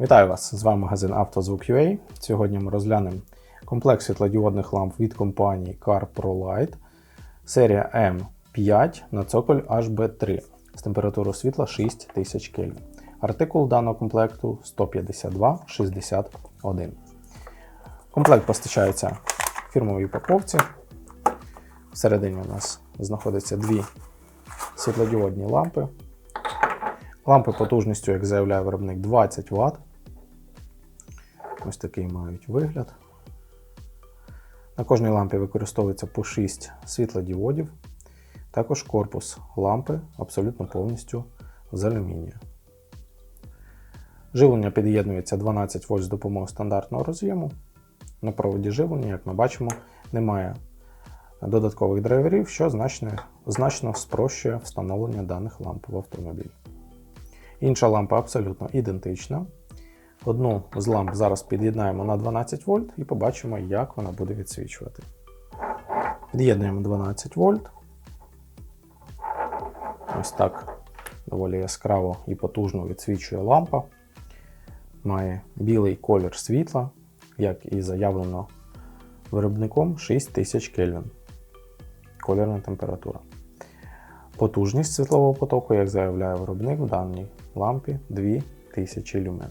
Вітаю вас! З вами магазин «Автозвук.UA». Сьогодні ми розглянемо комплект світлодіодних ламп від компанії Car Light серія M5 на цоколь HB3 з температурою світла 6000 Кельвін. Артикул даного комплекту 15261. Комплект постачається в фірмовій упаковці. Всередині у нас знаходяться дві світлодіодні лампи. Лампи потужністю, як заявляє виробник, 20 Вт. Ось такий мають вигляд. На кожній лампі використовується по 6 світлодіодів. Також корпус лампи абсолютно повністю з алюмінію. Живлення під'єднується 12 вольт з допомогою стандартного роз'єму. На проводі живлення, як ми бачимо, немає додаткових драйверів, що значно, значно спрощує встановлення даних ламп в автомобіль. Інша лампа абсолютно ідентична. Одну з ламп зараз під'єднаємо на 12 вольт і побачимо, як вона буде відсвічувати. Під'єднуємо 12 вольт. Ось так доволі яскраво і потужно відсвічує лампа. Має білий колір світла, як і заявлено виробником 6000 Кельвін. Колірна температура. Потужність світлового потоку, як заявляє виробник, в даній лампі 2000 люмен.